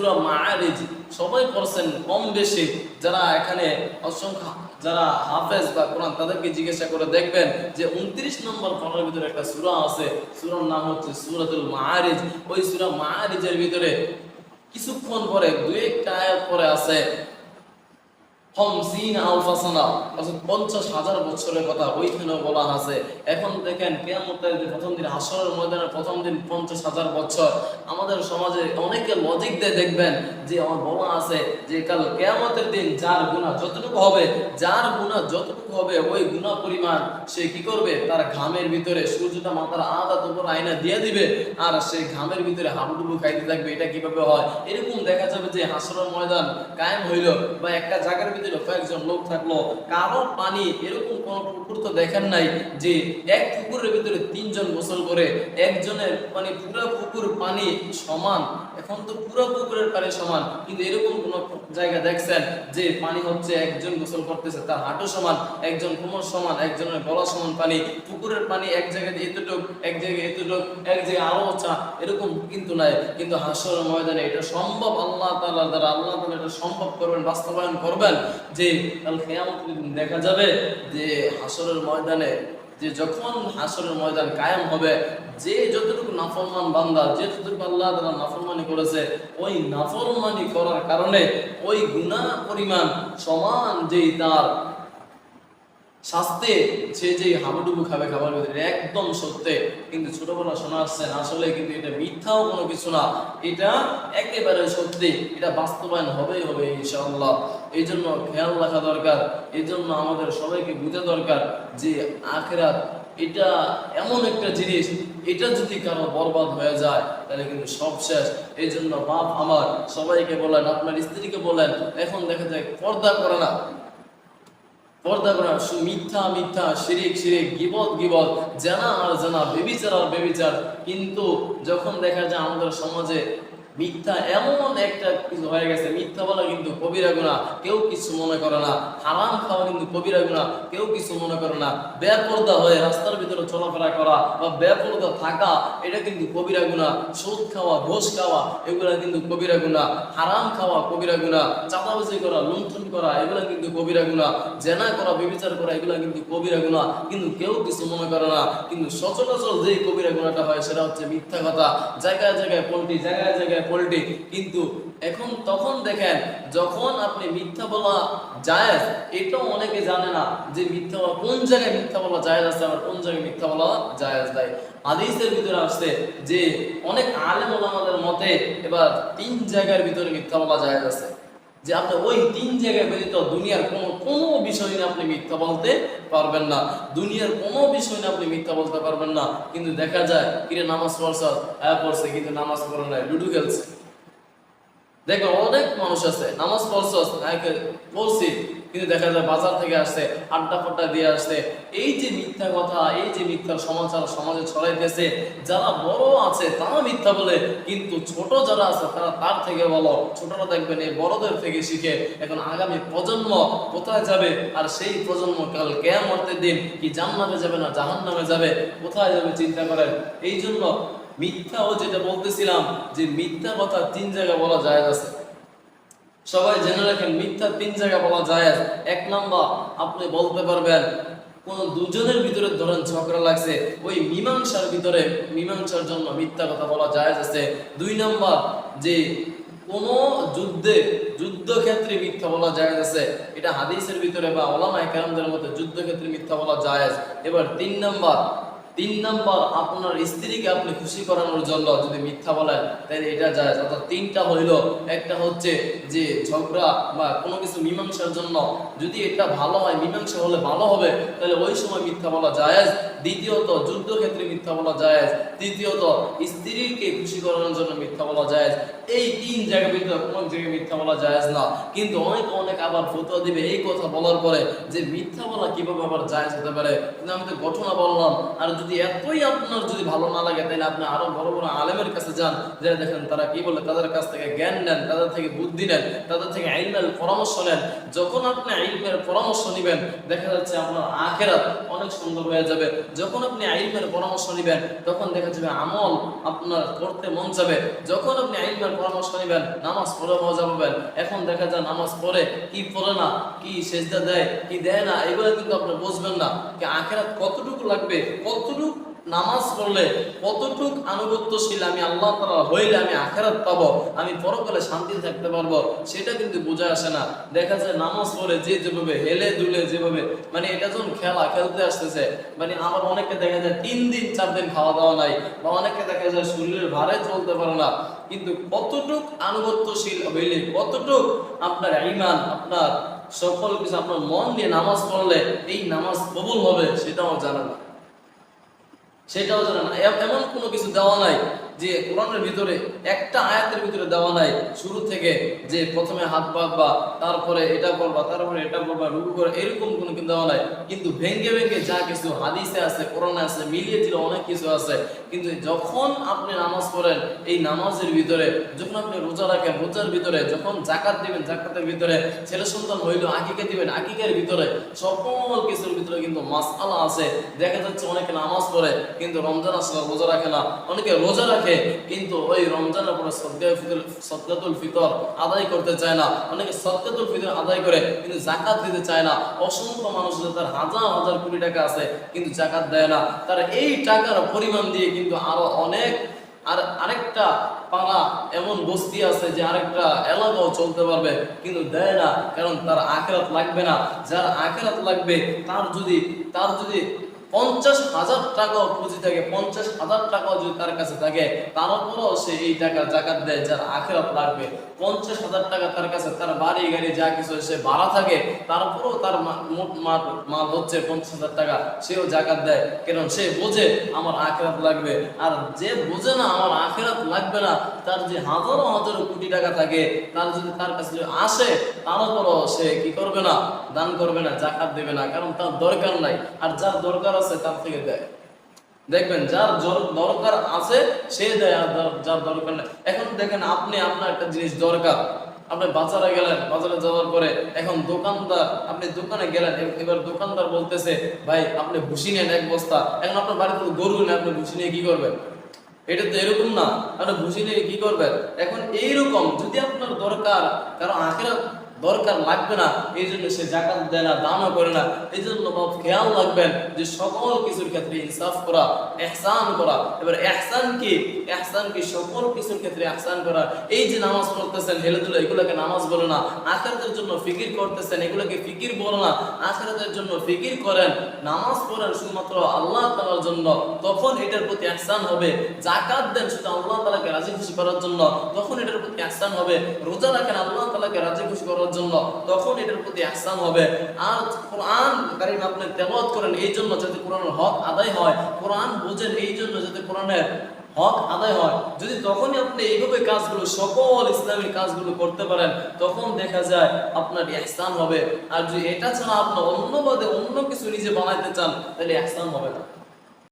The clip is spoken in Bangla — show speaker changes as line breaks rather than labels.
সুরা মারিজ সবাই পড়ছেন কম বেশি। যারা এখানে অসংখ্য, যারা হাফেজ বা কোরআন, তাদেরকে জিজ্ঞাসা করে দেখবেন যে উনত্রিশ নম্বর কোরআনের ভিতরে একটা সুরা আছে। সুরার নাম হচ্ছে সুরাতুল মাহারিজ ওই সুরা মাহারিজের ভিতরে কিছুক্ষণ পরে দুই একটা আয়াত পরে আছে পঞ্চাশ হাজার বছরের কথা বলা এখন দেখেন হাজার বছর। আমাদের সমাজে অনেকে লজিক দিয়ে দেখবেন যে, আমার বলা আছে যে, কাল কেয়ামতের দিন যার গুণা যতটুকু হবে, যার গুণা যতটুকু হবে, ওই গুণা পরিমাণ সে কি করবে? তার ঘামের ভিতরে সূর্যটা মাথার আধা উপর আয়না দিয়ে দিবে আর সে ঘামের ভিতরে হাবুডুবু খাইতে থাকবে। এটা কীভাবে হয়? এরকম দেখা যাবে যে হাসরের ময়দান কায়েম হইল বা একটা জায়গার ভিতরে কয়েকজন লোক থাকল, কারও পানি এরকম কোন পুকুর তো দেখেন নাই যে এক পুকুরের ভিতরে তিনজন গোসল করে, একজনের মানে পুরো পুকুর পানি সমান। এখন তো পুরো পুকুরের পানি সমান, কিন্তু এরকম কোন জায়গা দেখছেন যে পানি হচ্ছে একজন গোসল করতেছে, তার হাঁটু সমান, একজন কোমর সমান, একজনের গলা সমান পানি, পুকুরের পানি এক জায়গায় এতটুক, এক জায়গায় এতটুক, এক জায়গায় আরও চা এরকম কিন্তু নাই। কিন্তু হাসর ময়দানে এটা সম্ভব, আল্লাহ তাআলার দ্বারা, আল্লাহ তাআলা এটা সম্ভব করবেন, বাস্তবায়ন করবেন। যে কাল কিয়ামতের দেখা যাবে যে হাসরের ময়দানে, যে যখন হাসরের ময়দান কায়েম হবে, যে যতটুকু নাফরমান বান্দা, যে যতটুকু আল্লাহ তারা নাফরমানি করেছে, ওই নাফরমানি করার কারণে ওই গুণা পরিমাণ সমান যেই তার শাস্তি সে যে হাবুডুবু খাবে খাবার ভিতরে একদম সত্যি। কিন্তু ছোটবেলা শোনা আসছেন আসলে কিন্তু এটা মিথ্যাও কোনো কিছু না। এটা একেবারে সত্যি। এটা বাস্তবায়ন হবেই হবে, ইনশাআল্লাহ। এই জন্য খেয়াল রাখা দরকার। এই জন্য আমাদের সবাইকে বুঝা দরকার যে আখেরাত এটা এমন একটা জিনিস, এটা যদি কারও বরবাদ হয়ে যায়, তাহলে কিন্তু সব শেষ। এই জন্য বাপ আমার, সবাইকে বলেন, আপনার স্ত্রীকে বলেন, এখন দেখা যায় পর্দা করে না। পর্দা করা মিথ্যা মিথ্যা, শিরিক শিরিক, গিবত গিবত, জানা আর জানা, বেবিচার আর বেবিচার। কিন্তু যখন দেখা যায় আমাদের সমাজে মিথ্যা এমন একটা কিছু হয়ে গেছে, মিথ্যা বলা কিন্তু কবিরা গুণা কেউ কিছু মনে করে না। হারাম খাওয়া কিন্তু কবিরা গুণা কেউ কিছু মনে করে না। বেপর্দা হয়ে রাস্তার ভিতরে চলাফেরা করা বা বেপর্দা থাকা, এটা কিন্তু কবিরা গুণা সুদ খাওয়া, ঘোষ খাওয়া, এগুলা কিন্তু কবিরা গুণা হারাম খাওয়া, কবিরা গুণা চাঁদাবাজি করা, লুণ্ঠন করা, এগুলা কিন্তু কবিরা গুণা জেনা করা বিবিচার করা, এগুলা কিন্তু কবিরা গুণা কিন্তু কেউ কিছু মনে করে না। কিন্তু সচরাচর যে কবিরা গুণাটা হয়, সেটা হচ্ছে মিথ্যা কথা। জায়গায় জায়গায় পোল্ট্রি, জায়গায় জায়গায় পোল্ট্রি কিন্তু এখন তখন দেখেন, যখন আপনি মিথ্যা বলা জায়েজ এটাও অনেকে জানে না যে মিথ্যা বলা, কোন জায়গায় মিথ্যা বলা জায়েজ আছে আর কোন জায়গায় মিথ্যা বলা জায়েজ দেয় হাদিসের ভিতরে আসছে যে অনেক আলেম আমাদের মতে এবার তিন জায়গার ভিতরে মিথ্যা বলা জায়েজ আছে। যে আপনি ওই তিন জায়গায় ব্যতীত দুনিয়ার কোনো কোনো বিষয় নিয়ে আপনি মিথ্যা বলতে পারবেন না। দুনিয়ার কোনো বিষয় নিয়ে আপনি মিথ্যা বলতে পারবেন না। কিন্তু দেখা যায়, কিরে নামাজ পড়ছ হ্যাঁ পড়ছে, কিন্তু নামাজ পড়ে নাই, লুডু খেলছে। দেখবেন অনেক মানুষ আছে, নামাজ পড়ছে বলছি কিন্তু দেখা যায় বাজার থেকে আসছে, আড্ডা ফাড্ডা দিয়ে আসছে। এই যে মিথ্যা কথা, এই যে মিথ্যার সমাচার সমাজে ছড়াইতেছে, যারা বড় আছে তারা মিথ্যা বলে, কিন্তু ছোট যারা আছে তারা তার থেকে বলো ছোটরা দেখবেন এই বড়দের থেকে শিখে, এখন আগামী প্রজন্ম কোথায় যাবে? আর সেই প্রজন্ম কাল কেয়ামতের দিন কি জান্নাতে যাবে না জাহান্নামে যাবে? কোথায় যাবে চিন্তা করেন? এই জন্য মিথ্যাও যেটা বলতেছিলাম, যে মিথ্যা কথা তিন জায়গায় বলা যায় আছে। সবাই জেনে রাখেন, মিথ্যা তিন জায়গা বলা যায়। এক নাম্বার, আপনি বলতে পারবেন, কোন দুজনের ভিতরে ধরেন ঝগড়া লাগছে, ওই মীমাংসার ভিতরে, মীমাংসার জন্য মিথ্যা কথা বলা যায় আছে দুই নাম্বার, যে কোন যুদ্ধে, যুদ্ধক্ষেত্রে মিথ্যা বলা যায় আছে এটা হাদিসের ভিতরে বা ওলামা একরামদের মধ্যে যুদ্ধক্ষেত্রে মিথ্যা বলা যায়। এবার তিন নাম্বার তিন নাম্বার, আপনার স্ত্রীকে আপনি খুশি করানোর জন্য যদি মিথ্যা বলেন তাহলে এটা যায়। অর্থাৎ তিনটা হইল, একটা হচ্ছে যে ঝগড়া বা কোনো কিছু মীমাংসার জন্য যদি এটা ভালো হয়, মীমাংসা হলে ভালো হবে তাহলে ওই সময় মিথ্যা বলা যায় দ্বিতীয়ত, যুদ্ধক্ষেত্রে মিথ্যা বলা যায় তৃতীয়ত, স্ত্রীকে খুশি করানোর জন্য মিথ্যা বলা যায় এই তিন জায়গার ভিতরে কোনো জায়গায় মিথ্যা বলা যায় না। কিন্তু অনেক অনেক আবার ফতোয়া দিবে এই কথা বলার পরে যে মিথ্যা বলা কীভাবে আবার জায়েজ হতে পারে? কিন্তু আমি তো ঘটনা বললাম, আর যদি এতই আপনার যদি ভালো না লাগে, তাহলে আপনি আরও বড় বড় আলেমের কাছে যান। যে দেখেন, তারা কি বলে? তাদের কাছ থেকে জ্ঞান নেন, তাদের থেকে বুদ্ধি নেন, তাদের থেকে আইনের পরামর্শ নেন। যখন আপনি আইনের পরামর্শ নেবেন, দেখা যাচ্ছে আপনার আখেরাত অনেক সুন্দর হয়ে যাবে। যখন আপনি আইনের পরামর্শ নেবেন, তখন দেখা যাবে আমল আপনার করতে মন যাবে। যখন আপনি আইনবার পরামর্শ নেবেন, নামাজ পড়ে মজা পাবেন। এখন দেখা যায়, নামাজ পড়ে কি পড়ে না, কি সেজদা দেয়, কি দেয় না, এগুলো কিন্তু আপনি বুঝবেন না। কি আখেরাত কতটুকু লাগবে কতটুকু নামাজ পড়লে, কতটুক আনুগত্যশীল আমি আল্লাহ তাআলা হইলে আমি আখেরাত পাবো, আমি পরকালে শান্তি থাকতে পারব, সেটা কিন্তু বোঝা আসে না। দেখা যায় নামাজ পড়ে যে যেভাবে হেলে দুলে যেভাবে মানে এটা যখন খেলা খেলতে আসতেছে মানে আবার অনেকে দেখা যায় তিন দিন, চার দিন খাওয়া দাওয়া নাই, বা অনেকে দেখা যায় শরীরের ভারে চলতে পারে না। কিন্তু কতটুক আনুগত্যশীল হইলে, কতটুক আপনার ইমান আপনার সকল কিছু, আপনার মন দিয়ে নামাজ পড়লে এই নামাজ কবুল হবে সেটাও জানা না সেটাও জানে না। এ- এমন কোনো কিছু দেওয়া নাই যে কোরআনের ভিতরে একটা আয়াতের ভিতরে দেওয়া নাই, শুরু থেকে যে প্রথমে হাত পাতবা তারপরে এটা করবা তারপরে এটা করবা রুকু করে, এরকম কোনো কিছু দেওয়া নাই। কিন্তু ভেঙ্গে ভেঙ্গে যা কিছু হাদিসে আছে, কোরআনে আছে, মিলিয়ে দিলে অনেক কিছু আছে, কিন্তু যখন আপনি নামাজ পড়েন, এই নামাজের ভিতরে, যখন আপনি রোজা রাখেন, রোজার ভিতরে, যখন জাকাত দিবেন জাকাতের ভিতরে ছেলে সন্তান হইল, আকিকে দিবেন, আকিকের ভিতরে সকল কিছুর ভিতরে কিন্তু মাসআলা আছে। দেখা যাচ্ছে অনেকে নামাজ পড়ে, কিন্তু রমজান আসলে রোজা রাখে না। অনেকে রোজা রাখে কিন্তু ওই রমজানের পরে সদকাতুল ফিতর আদায় করতে চায় না। অনেকে সদকাতুল ফিতর আদায় করে, কিন্তু জাকাত দিতে চায় না। অসংখ্য মানুষ তার হাজার হাজার কোটি টাকা আছে, কিন্তু জাকাত দেয় না। তার এই টাকার পরিমাণ দিয়ে কিন্তু আরও অনেক আর আরেকটা পাড়া এমন বস্তি আছে যে আরেকটা এলাকাও চলতে পারবে, কিন্তু দেয় না। কারণ তার আখেরাত লাগবে না। যার আখেরাত লাগবে, তার যদি তার যদি পঞ্চাশ হাজার টাকাও পুঁজি থাকে, পঞ্চাশ হাজার টাকাও যদি তার কাছে থাকে তার তারপরেও সে এই টাকা জাকাত দেয় যার আখেরাত লাগবে। পঞ্চাশ হাজার টাকা তার কাছে, তার বাড়ি, গাড়ি, যা কিছু সে ভাড়া থাকে, তারপরেও তার মোট মাল মাল হচ্ছে পঞ্চাশ হাজার টাকা, সেও জাকাত দেয়। কারণ সে বোঝে আমার আখেরাত লাগবে। আর যে বোঝে না আমার আখেরাত লাগবে না, তার যে হাজারো হাজারো কোটি টাকা থাকে, তার যদি তার কাছে আসে, তারপরও সে কি করবে না? দান করবে না, জাকাত দেবে না, কারণ তার দরকার নাই। আর যার দরকার আছে তার থেকে দেয়। দেখবেন, যার দরকার আছে, সে দেয়, আর যার- দরকার নেই। এখন দেখেন আপনি, আপনার একটা জিনিস দরকার। আপনি বাজারে গেলেন, বাজারে যাওয়ার পরে এখন দোকানদার, আপনি দোকানে গেলেন এবার দোকানদার বলতেছে, ভাই, আপনি ভুসি নেন এক বস্তা। এখন আপনার বাড়িতে গরু নেই, আপনি ভুসি নিয়ে কি করবেন? এটা তো এরকম না। আপনি ভুসি নিয়ে কি করবেন? এখন এইরকম, যদি আপনার দরকার, কারণ আখেরা দরকার লাগবে না। এই জন্য সে জাকাত দেয় না, দানও করে না। এই জন্য বাপ খেয়াল রাখবেন যে সকল কিছুর ক্ষেত্রে ইনসাফ করা, এহসান করা। এবার এহসান কি? এহসান কি সকল কিছুর ক্ষেত্রে এহসান করা? এই যে নামাজ পড়তেছেন হেলে দুলে এগুলোকে নামাজ বলে না। আখেরাতের জন্য ফিকির করতেছেন, এগুলোকে ফিকির বলে না। আখেরাতের জন্য ফিকির করেন। নামাজ পড়েন শুধুমাত্র আল্লাহ তাআলার জন্য। তখন এটার প্রতি এহসান হবে। জাকাত দেন শুধু আল্লাহ তালাকে রাজি খুশি করার জন্য। তখন এটার প্রতি এহসান হবে। রোজা রাখেন, আল্লাহ তালাকে রাজি খুশি করার জন্য, তখন এটার প্রতি এহসান হবে। আর কোরআন কারীম আপনি তেলাওয়াত করেন, এই জন্য যাতে কোরআনের হক আদায় হয়। কোরআন বুঝেন, এই জন্য যাতে কোরআনের হক আদায় হয়। যদি তখনই আপনি এইভাবে কাজগুলো, সকল ইসলামী কাজগুলো করতে পারেন, তখন দেখা যায় আপনার ইহসান হবে। আর যদি এটা ছাড়া আপনি অন্য অন্য কিছু নিজে বানাইতে চান, তাহলে ইহসান হবে না।